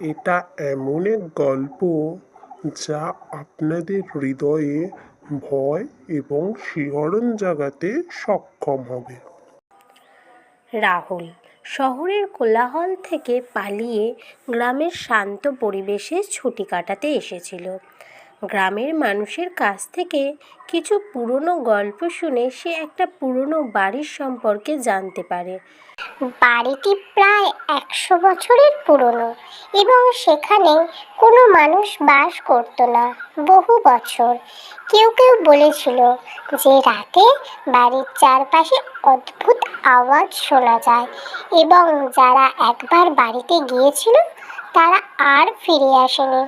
এটা এমন এক গল্প যা আপনাদের হৃদয়ে ভয় এবং শিহরণ জাগাতে সক্ষম হবে। রাহুল, শহরের কোলাহল থেকে পালিয়ে গ্রামের শান্ত পরিবেশে ছুটি কাটাতে এসেছিল। গ্রামের মানুষের কাছ থেকে কিছু পুরনো গল্প শুনে সে একটা পুরনো বাড়ির সম্পর্কে জানতে পারে। বাড়িটি প্রায় একশো বছরের পুরনো এবং সেখানে কোনো মানুষ বাস করতো না বহু বছর। কেউ কেউ বলেছিল যে রাতে বাড়ির চারপাশে অদ্ভুত আওয়াজ শোনা যায় এবং যারা একবার বাড়িতে গিয়েছিল তারা আর ফিরে আসেনি।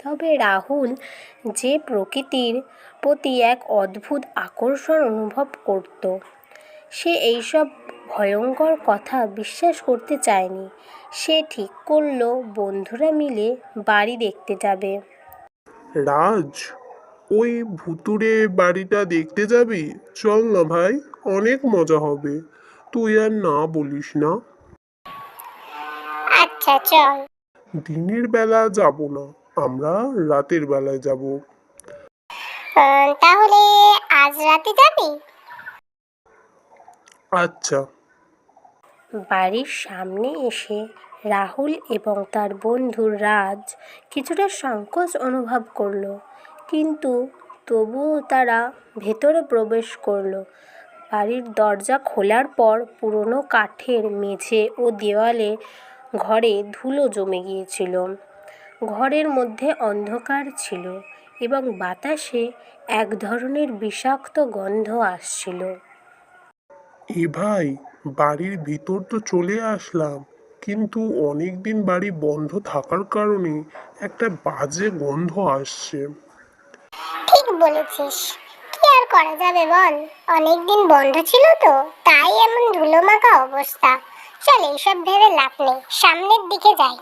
তবে রাহুল যে প্রকৃতির প্রতি এক অদ্ভুত আকর্ষণ অনুভব করত সে এইসব ভয়ঙ্কর কথা বিশ্বাস করতে চায়নি। সে ঠিক করল বন্ধুরা মিলে বাড়ি দেখতে যাবে। রাজ ওই ভুতুড়ে বাড়িটা দেখতে যাবি? চল না ভাই অনেক মজা হবে। তুই আর না বলিস না। আচ্ছা চল। দিনের বেলা যাব না। আমরা রাতের বেলায় যাব। তাহলে আজ রাতে যাবি? আচ্ছা। বাড়ির সামনে এসে রাহুল এবং তার বন্ধু রাজ কিছুটা সংকোচ অনুভব করল কিন্তু তবুও তারা ভেতরে প্রবেশ করল। বাড়ির দরজা খোলার পর পুরনো কাঠের মেঝে ও দেওয়ালে ঘরে ধুলো জমে গিয়েছিল। ঘরের মধ্যে অন্ধকার ছিল এবং বাতাসে এক ধরনের বিষাক্ত গন্ধ আসছিল। এ ভাই বাড়ির ভিতর তো চলে আসলাম কিন্তু অনেক দিন বাড়ি বন্ধ থাকার কারণে একটা বাজে গন্ধ আসছে। ঠিক বলেছিস। কি আর করা যাবে বল? অনেকদিন বন্ধ ছিল তো তাই এমন ধুলোমাখা অবস্থা। চল এইসব ভেবে লাভ নেই সামনের দিকে যাই।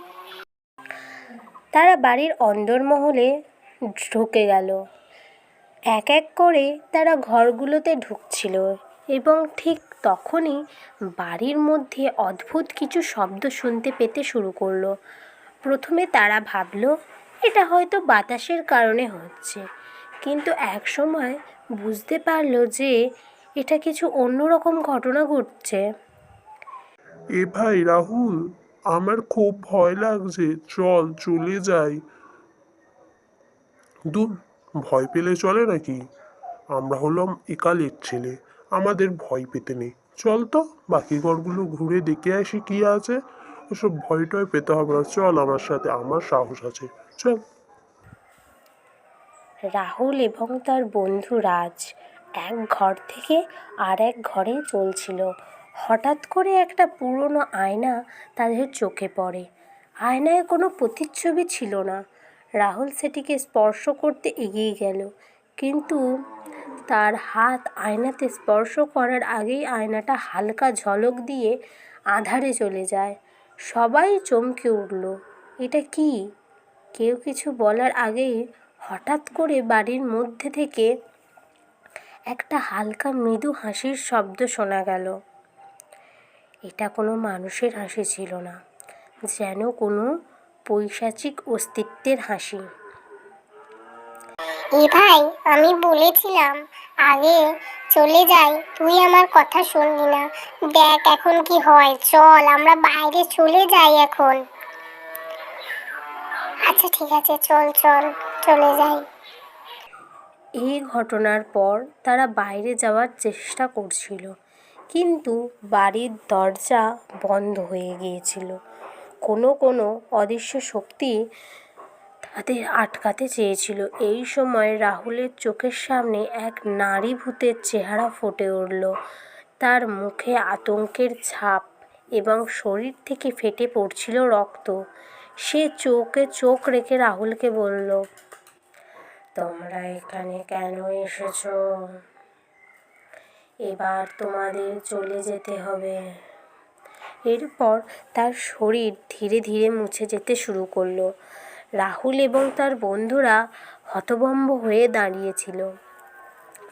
তারা বাড়ির অন্দরমহলে ঢুকে গেল। এক এক করে তারা ঘরগুলোতে ঢুকছিল এবং ঠিক তখনই বাড়ির মধ্যে অদ্ভুত কিছু শব্দ শুনতে পেতে শুরু করল। প্রথমে তারা ভাবলো, এটা হয়তো বাতাসের কারণে হচ্ছে। কিন্তু এক সময় বুঝতে পারল যে এটা কিছু অন্যরকম ঘটনা ঘটছে। এ ভাই রাহুল আমার খুব ভয় লাগছে। চল, চলে যাই। দূর, ভয় পেলে চলে নাকি? আমরা হলাম একালের ছেলে, আমাদের ভয় পেতে নেই। চল তো, বাকি ঘরগুলো ঘুরে দেখে আসি কি আছে। ওসব ভয় টয় পেতে হবে না। চল, আমার সাথে আমার সাহস আছে। চল। রাহুল এবং তার বন্ধু রাজ এক ঘর থেকে আর এক ঘরে চলছিল। হঠাৎ করে একটা পুরনো আয়না তাদের চোখে পড়ে। আয়নায় কোনো প্রতিচ্ছবি ছিল না। রাহুল সেটিকে স্পর্শ করতে এগিয়ে গেল। কিন্তু তার হাত আয়নাতে স্পর্শ করার আগেই আয়নাটা হালকা ঝলক দিয়ে আধারে চলে যায়। সবাই চমকে উঠল, এটা কি? কেউ কিছু বলার আগেই হঠাৎ করে বাড়ির মধ্যে থেকে একটা হালকা মৃদু হাসির শব্দ শোনা গেল। এটা কোনো মানুষের হাসি ছিল না যেন কোনো পৈশাচিক অস্তিত্বের হাসি। এ ভাই আমি বলেছিলাম আগে চলে যাই তুই আমার কথা শুনলি না। দেখ এখন কি হয় চল আমরা বাইরে চলে যাই এখন। আচ্ছা ঠিক আছে চল চল চলে যাই। এই ঘটনার পর তারা বাইরে যাওয়ার চেষ্টা করছিল। কিন্তু বাড়ির দরজা বন্ধ হয়ে গিয়েছিল। কোনো কোনো অদৃশ্য শক্তি তাদের আটকাতে চেয়েছিল। এই সময় রাহুলের চোখের সামনে এক নারী ভূতের চেহারা ফুটে উঠল। তার মুখে আতঙ্কের ছাপ এবং শরীর থেকে ফেটে পড়ছিল রক্ত। সে চোখে চোখ রেখে রাহুলকে বলল, তোমরা এখানে কেন এসেছ? এবার তোমাদের চলে যেতে হবে। এরপর তার শরীর ধীরে ধীরে মুছে যেতে শুরু করল। রাহুল এবং তার বন্ধুরা হতভম্ব হয়ে দাঁড়িয়েছিল।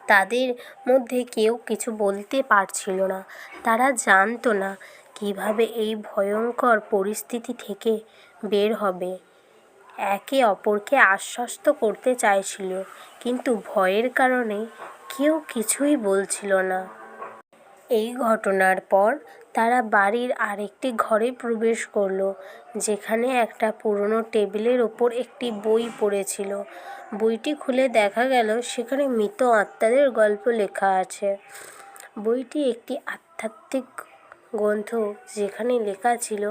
তাদের মধ্যে কেউ কিছু বলতে পারছিল না। তারা জানতো না কীভাবে এই ভয়ঙ্কর পরিস্থিতি থেকে বের হবে। একে অপরকে আশ্বস্ত করতে চাইছিল, কিন্তু ভয়ের কারণে কেউ কিছুই বলছিল না। এই ঘটনার পর তারা বাড়ির আরেকটি ঘরে প্রবেশ করল, যেখানে একটা পুরনো টেবিলের ওপর একটি বই পড়েছিল। বইটি খুলে দেখা গেল, সেখানে মৃত আত্মাদের গল্প লেখা আছে। বইটি একটি আধ্যাত্মিক গ্রন্থ, যেখানে লেখা ছিল,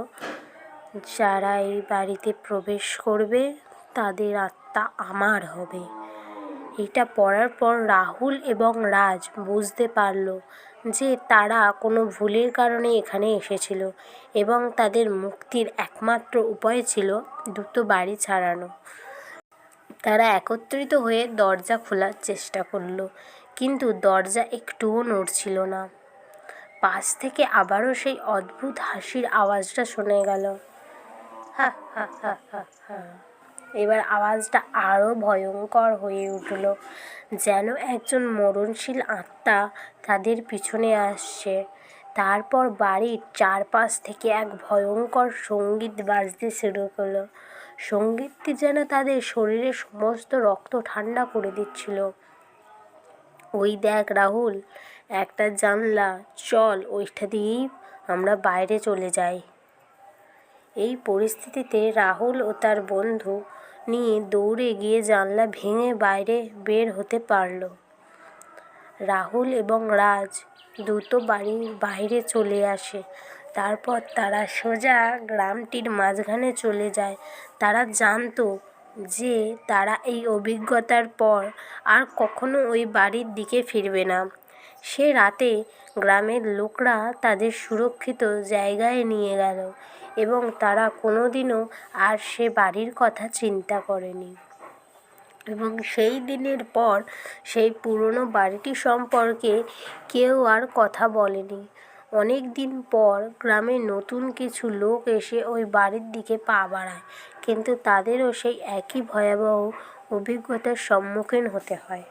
যারা এই বাড়িতে প্রবেশ করবে, তাদের আত্মা আমার হবে। এটা পড়ার পর রাহুল এবং রাজ বুঝতে পারল যে তারা কোনো ভুলের কারণে এখানে এসেছিল এবং তাদের মুক্তির একমাত্র উপায় ছিল দ্রুত বাড়ি ছাড়ানো। তারা একত্রিত হয়ে দরজা খোলার চেষ্টা করল, কিন্তু দরজা একটুও নড়ছিল না। পাশ থেকে আবারও সেই অদ্ভুত হাসির আওয়াজটা শোনা গেল। হা হা হা হা হা। এবার আওয়াজটা আরও ভয়ঙ্কর হয়ে উঠল, যেন একজন মরণশীল আত্মা তাদের পিছনে আসছে। তারপর বাড়ির চারপাশ থেকে এক ভয়ঙ্কর সংগীত বাজতে শুরু করল। সঙ্গীতটি যেন তাদের শরীরের সমস্ত রক্ত ঠান্ডা করে দিচ্ছিল। ওই দেখ রাহুল, একটা জানলা, চল ওইটা দিয়েই আমরা বাইরে চলে যাই। এই পরিস্থিতিতে রাহুল ও তার বন্ধু নিয়ে দৌড়ে গিয়ে জানলা ভেঙে বাইরে বের হতে পারল। রাহুল এবং রাজ দ্রুত বাড়ির বাইরে চলে আসে। তারপর তারা সোজা গ্রামটির মাঝখানে চলে যায়। তারা জানতো যে তারা এই অভিজ্ঞতার পর আর কখনো ওই বাড়ির দিকে ফিরবে না। সে রাতে গ্রামের লোকরা তাদের সুরক্ষিত জায়গায় নিয়ে গেল। এবং তারা কোনোদিনও আর সে বাড়ির কথা চিন্তা করেনি। এবং সেই দিনের পর সেই পুরনো বাড়িটি সম্পর্কে কেউ আর কথা বলেনি। অনেক দিন পর গ্রামে নতুন কিছু লোক এসে ওই বাড়ির দিকে পা বাড়ায়, কিন্তু তাদেরও সেই একই ভয়াবহ অভিজ্ঞতার সম্মুখীন হতে হয়।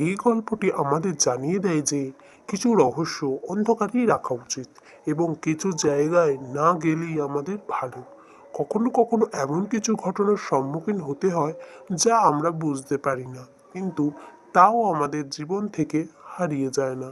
এই গল্পটি আমাদের জানিয়ে দেয় যে কিছু রহস্য অন্ধকারেই রাখা উচিত এবং কিছু জায়গায় না গেলেই আমাদের ভালো। কখনো কখনো এমন কিছু ঘটনার সম্মুখীন হতে হয় যা আমরা বুঝতে পারি না, কিন্তু তাও আমাদের জীবন থেকে হারিয়ে যায় না।